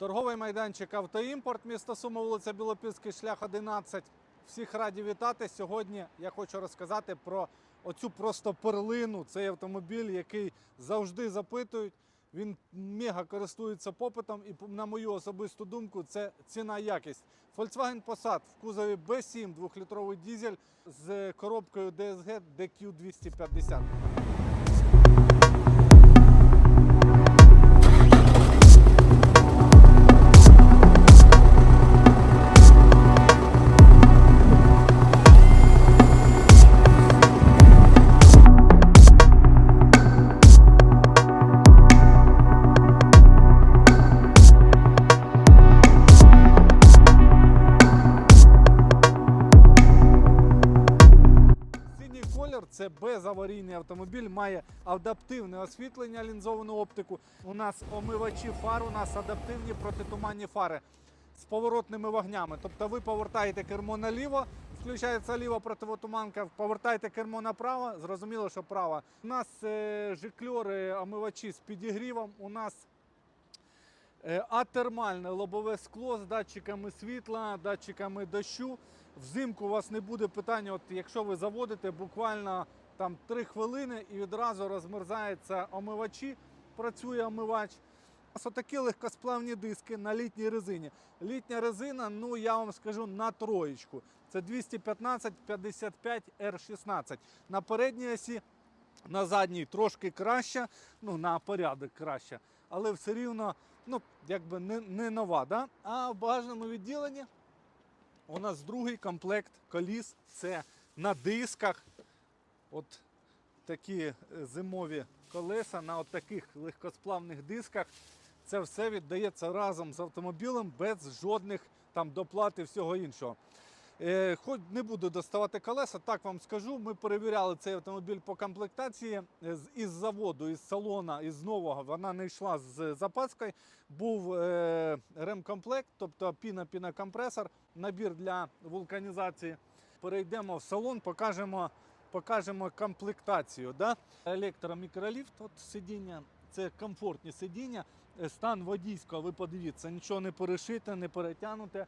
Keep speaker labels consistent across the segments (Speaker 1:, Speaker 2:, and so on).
Speaker 1: Торговий майданчик Автоімпорт, місто Суми, вулиця Білопільський, шлях 11. Всіх раді вітати. Сьогодні я хочу розказати про оцю просто перлину. Цей автомобіль, який завжди запитують. Він мега користується попитом, і на мою особисту думку, це ціна якість. Volkswagen Passat в кузові B7 2-літровий дізель з коробкою DSG DQ250. Безаварійний автомобіль, має адаптивне освітлення, лінзовану оптику. У нас омивачі фар, у нас адаптивні протитуманні фари з поворотними вогнями. Тобто ви повертаєте кермо наліво, включається ліва противотуманка, повертаєте кермо направо, зрозуміло, що право. У нас е, жикльори, омивачі з підігрівом. У нас Е, Атермальне лобове скло з датчиками світла, датчиками дощу. Взимку у вас не буде питання, от якщо ви заводите буквально там 3 хвилини і відразу розмерзаються омивачі, працює омивач. Нас отакі легкосплавні диски на літній резині. Літня резина, ну я вам скажу, на троєчку. Це 215 55 R16. На передній осі, на задній трошки краще, ну на порядок краще, але все рівно ну, якби не, не нова. Да? А в багажному відділенні у нас другий комплект коліс. Це на дисках. От такі е, зимові колеса на от таких легкосплавних дисках. Це все віддається разом з автомобілем без жодних там доплат і всього іншого. Е, хоч не буду доставати колеса, так вам скажу. Ми перевіряли цей автомобіль по комплектації Е, із заводу, із салона, із нового. Вона не йшла з запаскою. Був е, ремкомплект, тобто піна-пінокомпресор, набір для вулканізації. Перейдемо в салон, покажемо, покажемо комплектацію. Да? Електромікроліфт, от сидіння, це комфортні сидіння. Е, Стан водійського, ви подивіться, нічого не перешите, не перетягнуте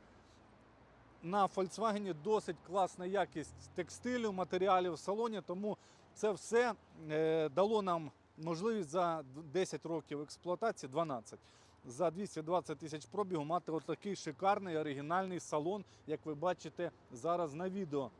Speaker 1: на Volkswagen досить класна якість текстилю, матеріалів в салоні, тому це все е, дало нам можливість за 10 років експлуатації, 12, за 220 тисяч пробігу мати отакий шикарний оригінальний салон, як ви бачите зараз на відео.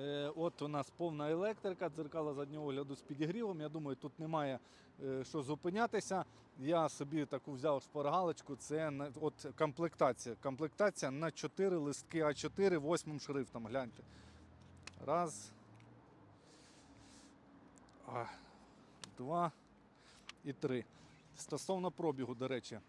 Speaker 1: Е, От у нас повна електрика, дзеркала заднього огляду з підігрівом. Я думаю, тут немає е, що зупинятися. Я собі таку взяв шпаргалочку. Це от комплектація. Комплектація на 4 листки А4 восьмим шрифтом. Гляньте. Раз. Два і три. Стосовно пробігу, до речі.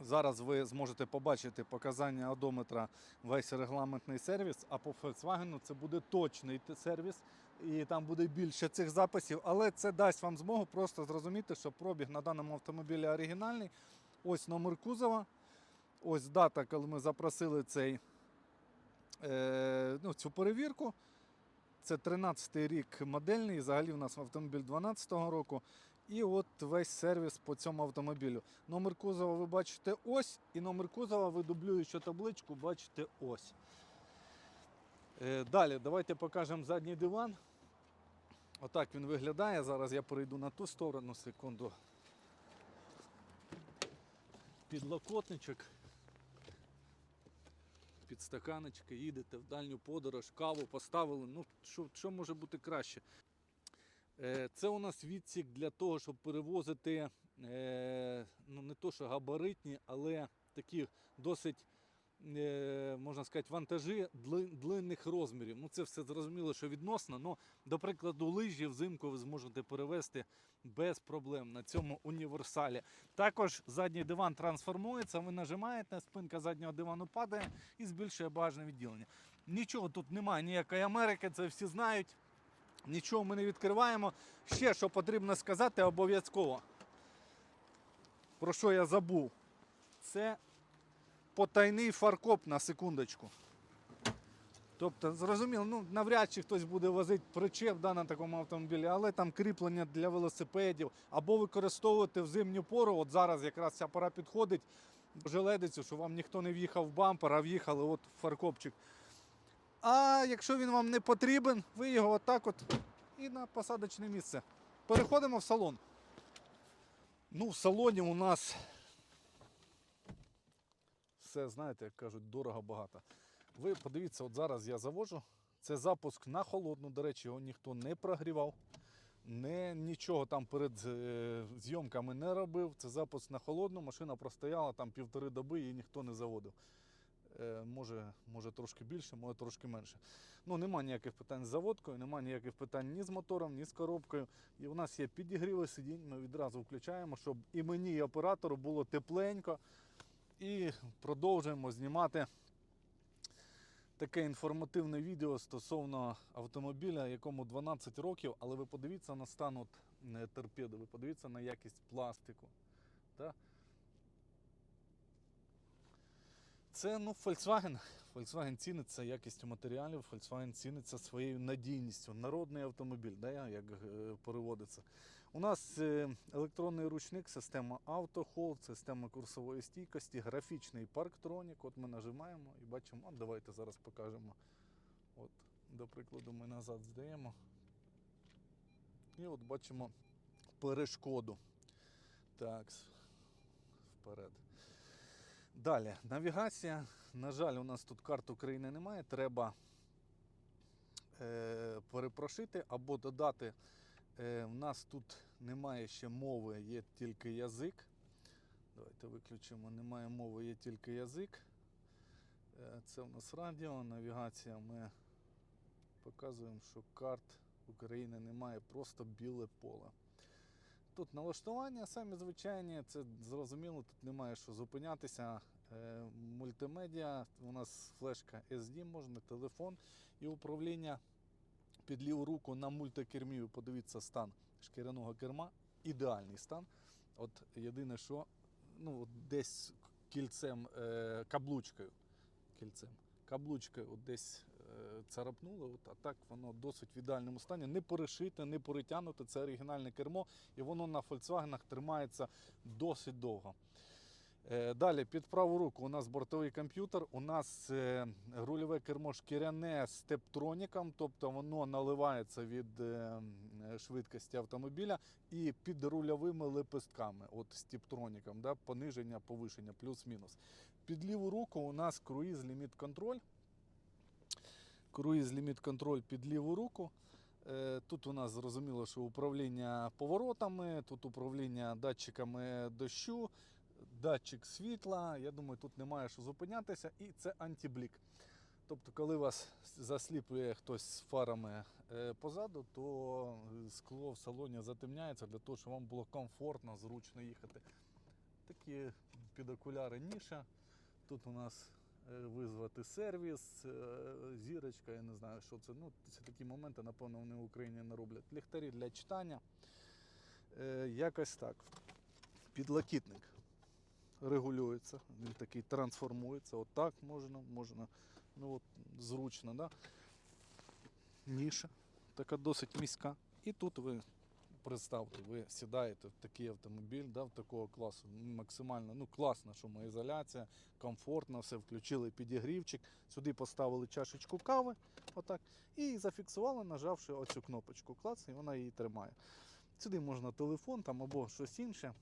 Speaker 1: Зараз ви зможете побачити показання одометра весь регламентний сервіс, а по Volkswagen це буде точний сервіс, і там буде більше цих записів, але це дасть вам змогу просто зрозуміти, що пробіг на даному автомобілі оригінальний. Ось номер кузова, ось дата, коли ми запросили цей, е, ну, цю перевірку. Це 13-й рік модельний, взагалі в нас автомобіль 12-го року. І от весь сервіс по цьому автомобілю. Номер кузова ви бачите ось, і номер кузова ви дублюючи табличку, бачите ось. Е, Далі, давайте покажемо задній диван. Отак він виглядає. Зараз я перейду на ту сторону, секунду. Підлокотничок. Підстаканочки, їдете в дальню подорож, каву поставили. Ну, що, що може бути краще? Е, Це у нас відсік для того, щоб перевозити е, ну не то, що габаритні, але такі досить, е, можна сказати, вантажі длинних розмірів. Ну це все зрозуміло, що відносно. Ну, до прикладу, лижі взимку ви зможете перевезти без проблем на цьому універсалі. Також задній диван трансформується, ви нажимаєте, спинка заднього дивану падає і збільшує багажне відділення. Нічого тут немає, ніякої Америки, це всі знають. Нічого ми не відкриваємо. Ще що потрібно сказати обов'язково. Про що я забув? Це потайний фаркоп на секундочку. Тобто, зрозуміло, ну навряд чи хтось буде возити причеп да, на такому автомобілі, але там кріплення для велосипедів або використовувати в зимню пору. От зараз якраз ця пора підходить желедицю, що вам ніхто не в'їхав в бампер, а в'їхали от фаркопчик. А якщо він вам не потрібен, ви його отак от і на посадочне місце. Переходимо в салон. Ну, в салоні у нас все, знаєте, як кажуть, дорого багато. Ви подивіться, от зараз я завожу. Це запуск на холодну. До речі, його ніхто не прогрівав, не, нічого там перед е, зйомками не робив. Це запуск на холодну. Машина простояла там півтори доби, її ніхто не заводив. Е, може, може трошки більше, може трошки менше. Ну, нема ніяких питань з заводкою, нема ніяких питань ні з мотором, ні з коробкою. І у нас є підігріви сидінь, ми відразу включаємо, щоб і мені, і оператору було тепленько. І продовжуємо знімати таке інформативне відео стосовно автомобіля, якому 12 років, але ви подивіться на стан от, е, торпеди, ви подивіться на якість пластику. Та? Це ну, Volkswagen. Volkswagen ціниться якістю матеріалів, Volkswagen ціниться своєю надійністю. Народний автомобіль, да, як е, переводиться. У нас е, електронний ручник, система AutoHold, система курсової стійкості, графічний парктронік. От ми нажимаємо і бачимо, а давайте зараз покажемо. От, до прикладу, ми назад здаємо. І от бачимо перешкоду. Так, вперед. Далі, навігація. На жаль, у нас тут карт України немає. Треба е, перепрошити або додати. Е, у нас тут немає ще мови, є тільки язик. Давайте виключимо. Немає мови, є тільки язик. Е, це у нас радіо, навігація. Ми показуємо, що карт України немає, просто біле поле. Тут налаштування самі звичайні, це зрозуміло, тут немає що зупинятися. Е, мультимедіа, у нас флешка SD, можна, телефон і управління під ліву руку на мультикермі. Подивіться стан шкіряного керма. Ідеальний стан. От єдине, що ну, десь кільцем, е, каблучкою. Кільцем. Каблучкою от десь царапнуло, от, а так воно досить в ідеальному стані. Не перешите, не перетягнуте. Це оригінальне кермо, і воно на Volkswagen тримається досить довго. Е, Далі під праву руку у нас бортовий комп'ютер, у нас е, рульове кермо шкіряне з тептроніком, тобто воно наливається від е, швидкості автомобіля і під рульовими лепестками, от з тептроніком, да, пониження, повишення, плюс-мінус. Під ліву руку у нас круїз ліміт контроль. Круїз ліміт контроль під ліву руку. Е, Тут у нас зрозуміло, що управління поворотами, тут управління датчиками дощу, датчик світла. Я думаю, тут немає що зупинятися, і це антиблік. Тобто, коли вас засліплює хтось з фарами е, позаду, то скло в салоні затемняється для того, щоб вам було комфортно, зручно їхати. Такі під окуляри ніша. Тут у нас е, визвати сервіс, е, зірочка, я не знаю, що це. Ну, це такі моменти, напевно, вони в Україні не роблять. Ліхтарі для читання. Е, Якось так. Підлокітник регулюється, він такий трансформується. Отак можна, можна. Ну от зручно, да? Ніша, така досить міська. І тут ви представте, ви сідаєте в такий автомобіль, да, в такого класу. Максимально ну, класна шумоізоляція, комфортно, все включили підігрівчик, сюди поставили чашечку кави, отак, і зафіксували, нажавши оцю кнопочку клац, і вона її тримає. Сюди можна телефон там або щось інше.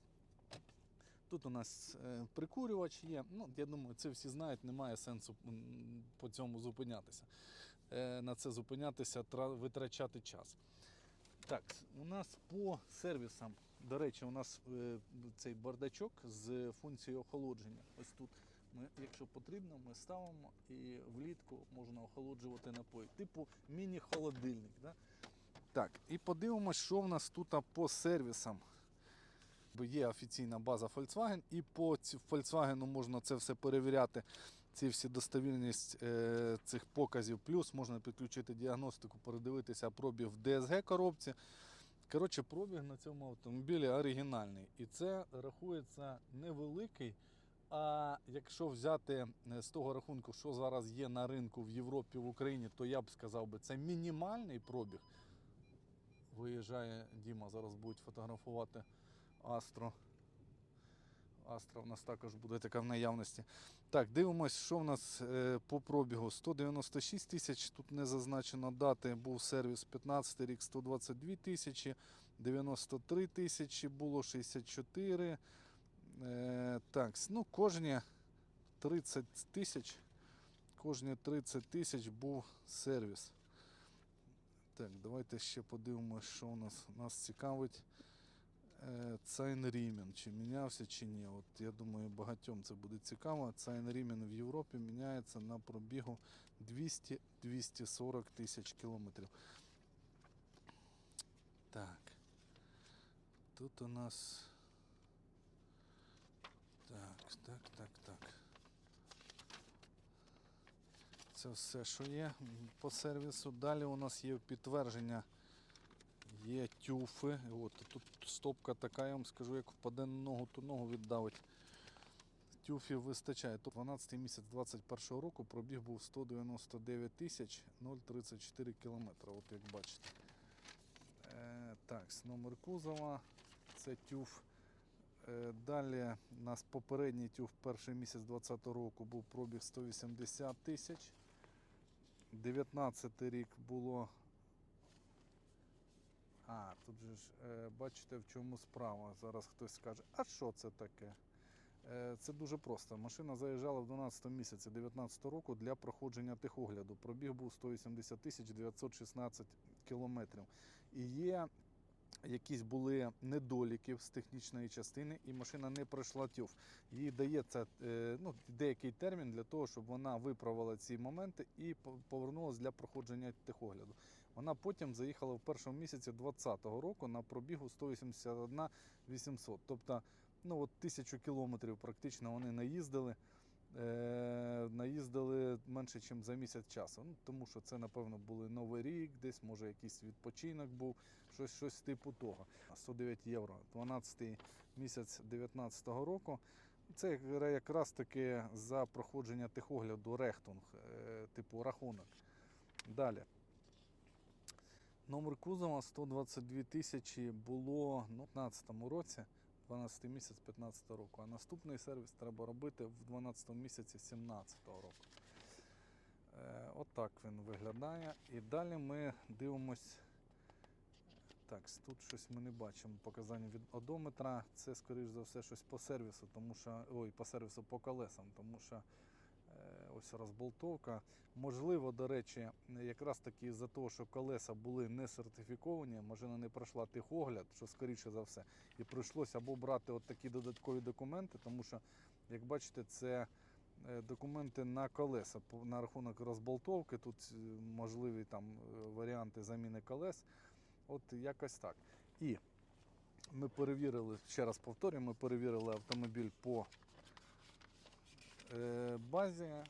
Speaker 1: Тут у нас е, прикурювач є. Ну, я думаю, це всі знають, немає сенсу по цьому зупинятися. Е, на це зупинятися, витрачати час. Так, у нас по сервісам. До речі, у нас е, цей бардачок з функцією охолодження. Ось тут ми, якщо потрібно, ми ставимо і влітку можна охолоджувати напої. Типу міні-холодильник. Да? Так, і подивимось, що в нас тут по сервісам. Бо є офіційна база Volkswagen, і по Volkswagen можна це все перевіряти. Ці всі достовірність е, цих показів. Плюс можна підключити діагностику, передивитися пробіг в DSG коробці. Коротше, пробіг на цьому автомобілі оригінальний. І це рахується невеликий а якщо взяти е, з того рахунку, що зараз є на ринку в Європі, в Україні, то я б сказав би, це мінімальний пробіг. Виїжджає Діма, зараз будуть фотографувати Астро. Астра у нас також буде така в наявності. Так, дивимось, що в нас е, по пробігу. 196 тисяч, тут не зазначено дати, був сервіс 15 рік, 122 тисячі, 93 тисячі, було 64. Е, так, ну кожні 30 тисяч, кожні 30 тисяч був сервіс. Так, давайте ще подивимося, що у нас, нас цікавить. Е, Цайн-рімен, чи мінявся, чи ні. От я думаю, багатьом це буде цікаво. Цайн-рімен в Європі міняється на пробігу 200-240 тисяч кілометрів. Так. Тут у нас. Так, так, так, так. Це все, що є по сервісу. Далі у нас є підтвердження. Є тюфи. От тут стопка така, я вам скажу, як впаде на ногу, то ногу віддавить. Тюфів вистачає. Тобто 12 місяць 21 року пробіг був 199 тисяч 034 кілометри, от як бачите. Е, так, номер кузова. Це тюф. Е, Далі у нас попередній тюф перший місяць 2020 року був пробіг 180 тисяч. 19 рік було. А, тут же ж е, бачите, в чому справа. Зараз хтось скаже, а що це таке? Е, Це дуже просто. Машина заїжджала в 12 місяці 2019 року для проходження техогляду. Пробіг був 180 тисяч 916 кілометрів. І є якісь були недоліки з технічної частини, і машина не пройшла тюф. Їй дається е, ну, деякий термін для того, щоб вона виправила ці моменти і повернулася для проходження техогляду. Вона потім заїхала в першому місяці 2020 року на пробігу 181 800. Тобто, ну от тисячу кілометрів практично вони наїздили. Е, наїздили менше, ніж за місяць часу. Ну, тому що це, напевно, були Новий рік, десь, може, якийсь відпочинок був, щось, щось типу того. 109 євро, 12 місяць 2019 року. Це якраз таки за проходження техогляду рехтунг, е, типу рахунок. Далі. Номер кузова 122 тисячі було ну, в 2015 році, 12 місяць 15 року. А наступний сервіс треба робити в 12 місяці 17 року. Е, от він виглядає. І далі ми дивимось. Так, тут щось ми не бачимо показання від одометра. Це, скоріш за все, щось по сервісу, тому що. Ой, по сервісу по колесам, тому що ось розболтовка. Можливо, до речі, якраз таки за того, що колеса були не сертифіковані, машина не пройшла техогляд, що скоріше за все, і прийшлося або брати от такі додаткові документи, тому що, як бачите, це е, документи на колеса на рахунок розболтовки. Тут е, можливі там е, варіанти заміни колес. От якось так. І ми перевірили, ще раз повторюю, ми перевірили автомобіль по базі е,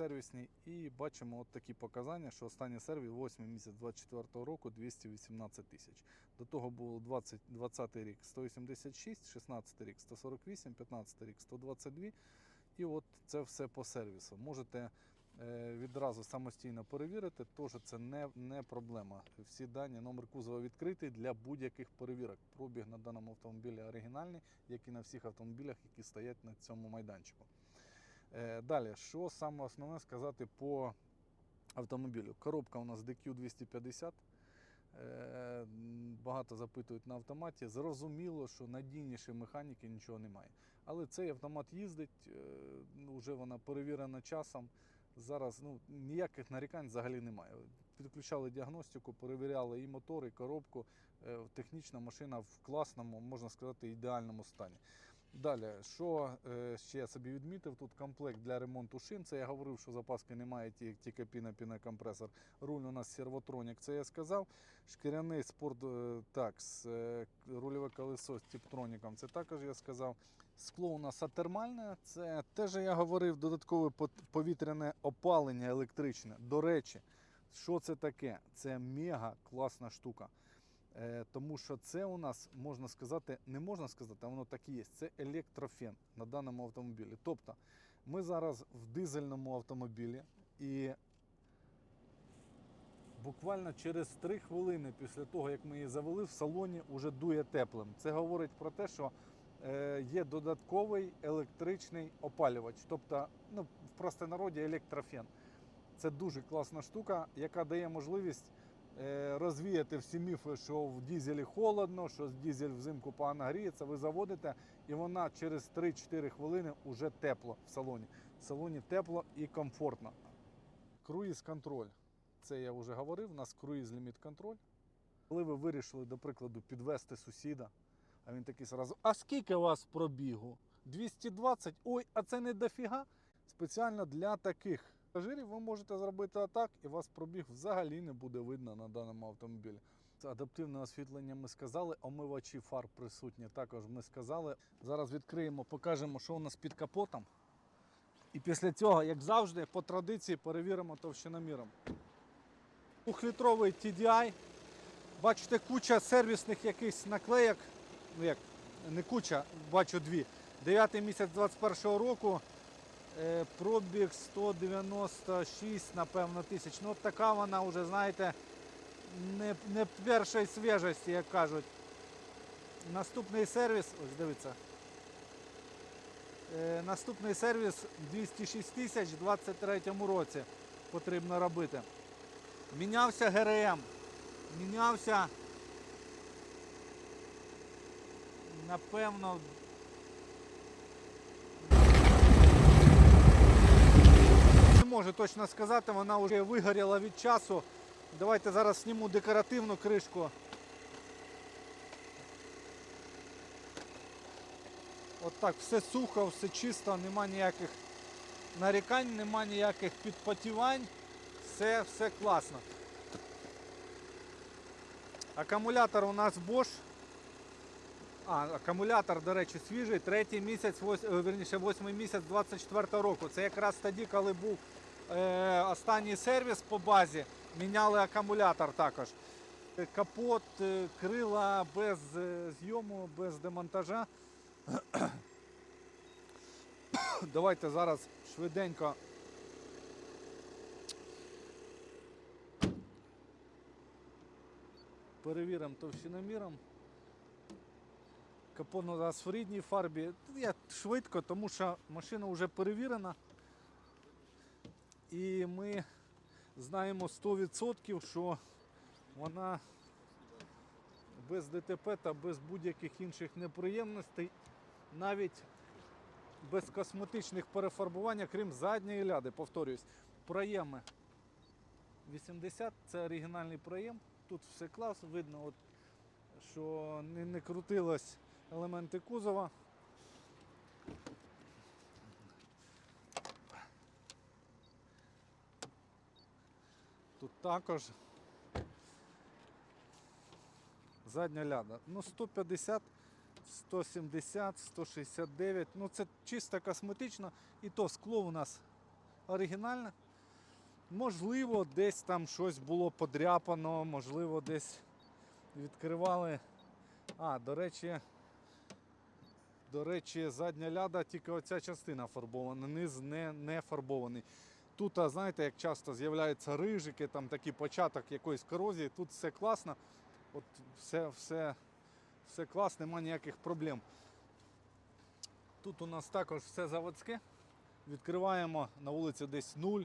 Speaker 1: сервісній і бачимо от такі показання, що останній сервіс 8 місяць 24 року 218 тисяч. До того було 20, 20 рік 186, 16 рік 148, 15 рік 122. І от це все по сервісу. Можете е, відразу самостійно перевірити, теж це не, не проблема. Всі дані, номер кузова відкритий для будь-яких перевірок. Пробіг на даному автомобілі оригінальний, як і на всіх автомобілях, які стоять на цьому майданчику. Е, Далі, що саме основне сказати по автомобілю? Коробка у нас DQ 250. Е, Багато запитують на автоматі. Зрозуміло, що надійніше механіки нічого немає. Але цей автомат їздить, е, ну, вже вона перевірена часом. Зараз ну, ніяких нарікань взагалі немає. Підключали діагностику, перевіряли і мотор, і коробку. Е, Технічна машина в класному, можна сказати, ідеальному стані. Далі, що е, ще я собі відмітив, тут комплект для ремонту шин. Це я говорив, що запаски немає, ті- тільки піна, пінокомпресор. Руль у нас сервотронік, це я сказав. Шкіряний спорт е, такс, е, рульове колесо з тіптроніком, це також я сказав. Скло у нас атермальне, це теж я говорив, додаткове повітряне опалення електричне. До речі, що це таке? Це мега класна штука. Е, тому що це у нас можна сказати, не можна сказати, а воно так і є. Це електрофен на даному автомобілі. Тобто ми зараз в дизельному автомобілі і буквально через 3 хвилини після того, як ми її завели, в салоні вже дує теплим. Це говорить про те, що е, є додатковий електричний опалювач, тобто, ну, в простонароді електрофен. Це дуже класна штука, яка дає можливість розвіяти всі міфи, що в дізелі холодно, що дізель взимку погано гріється. Ви заводите, і вона через 3-4 хвилини вже тепло в салоні. В салоні тепло і комфортно. Круїз контроль. Це я вже говорив. У нас круїз ліміт контроль. Коли ви вирішили, до прикладу, підвести сусіда, а він такий сразу: А скільки у вас пробігу? 220? Ой, а це не дофіга. Спеціально для таких пасажирів ви можете зробити атак, і вас пробіг взагалі не буде видно на даному автомобілі. Адаптивне освітлення ми сказали, омивачі фар присутні також ми сказали. Зараз відкриємо, покажемо, що у нас під капотом. І після цього, як завжди, по традиції перевіримо товщиноміром. Двохлітровий TDI. Бачите, куча сервісних якихось наклеєк. Ну як, не куча, бачу дві. 9 місяць 21 року. Е, Пробіг 196, напевно, тисяч. Ну, така вона вже, знаєте, не, не першої свіжості, як кажуть. Наступний сервіс, ось дивіться. Е, наступний сервіс 206 тисяч в 23 році потрібно робити. Мінявся ГРМ, мінявся, напевно, можу точно сказати, вона вже вигоріла від часу. Давайте зараз зніму декоративну кришку. От так, все сухо, все чисто, нема ніяких нарікань, нема ніяких підпотівань. Все, все класно. Акумулятор у нас Bosch. А, акумулятор, до речі, свіжий, третій місяць, вось, е, верніше, восьмий місяць 24 року. Це якраз тоді, коли був останній сервіс по базі, міняли акумулятор також. Е, Капот, е, крила без е, зйому, без демонтажа. Давайте зараз швиденько. Перевіримо товщиноміром. Капот у нас в рідній фарбі. Я швидко, тому що машина вже перевірена. І ми знаємо 100%, що вона без ДТП та без будь-яких інших неприємностей, навіть без косметичних перефарбувань, крім задньої ляди, повторюсь, проєми 80 це оригінальний проєм. Тут все клас, видно, от, що не, не крутилось елементи кузова. Тут також задня ляда. Ну, 150, 170, 169. Ну, це чисто косметично. І то скло у нас оригінальне. Можливо, десь там щось було подряпано, можливо, десь відкривали. А, до речі, до речі, задня ляда, тільки оця частина фарбована, низ не, не фарбований. Тут, знаєте, як часто з'являються рижики, там такий початок якоїсь корозії, тут все класно. От все, все, все класно, нема ніяких проблем. Тут у нас також все заводське. Відкриваємо на вулиці десь нуль,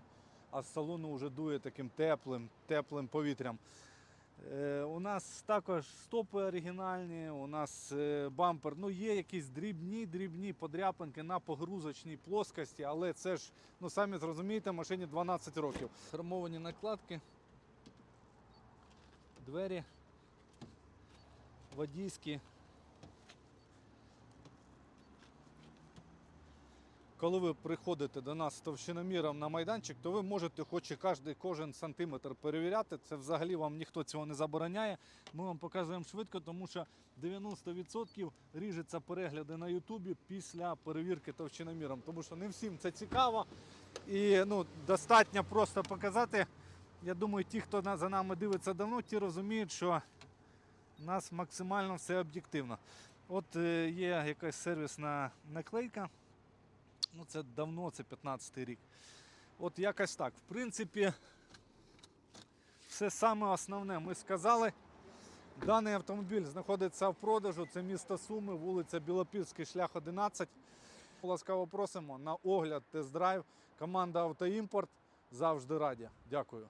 Speaker 1: а з салону вже дує таким теплим, теплим повітрям. Е, у нас також стопи оригінальні, у нас е, бампер. Ну, є якісь дрібні, дрібні подряпинки на погрузочній плоскості, але це ж, ну самі зрозумієте, машині 12 років. Хромовані накладки, двері, водійські. Коли ви приходите до нас з товщиноміром на майданчик, то ви можете хоч і кожен, кожен сантиметр перевіряти. Це взагалі вам ніхто цього не забороняє. Ми вам показуємо швидко, тому що 90% ріжеться перегляди на Ютубі після перевірки товщиноміром. Тому що не всім це цікаво. І ну, достатньо просто показати. Я думаю, ті, хто за нами дивиться давно, ті розуміють, що У нас максимально все об'єктивно. От е, є якась сервісна наклейка. Ну, це давно, це 15-й рік. От якось так. В принципі, все саме основне ми сказали. Даний автомобіль знаходиться в продажу. Це місто Суми, вулиця Білопільський, шлях 11. Ласкаво просимо на огляд, тест-драйв. Команда Автоімпорт завжди раді. Дякую.